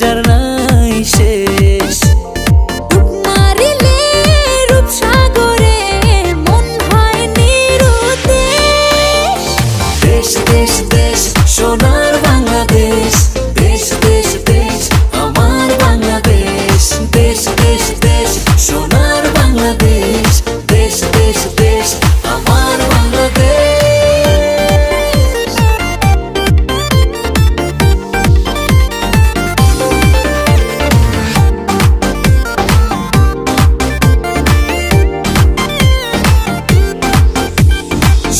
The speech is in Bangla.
যার নাই শেষ। দেশ দেশ দেশ সোনার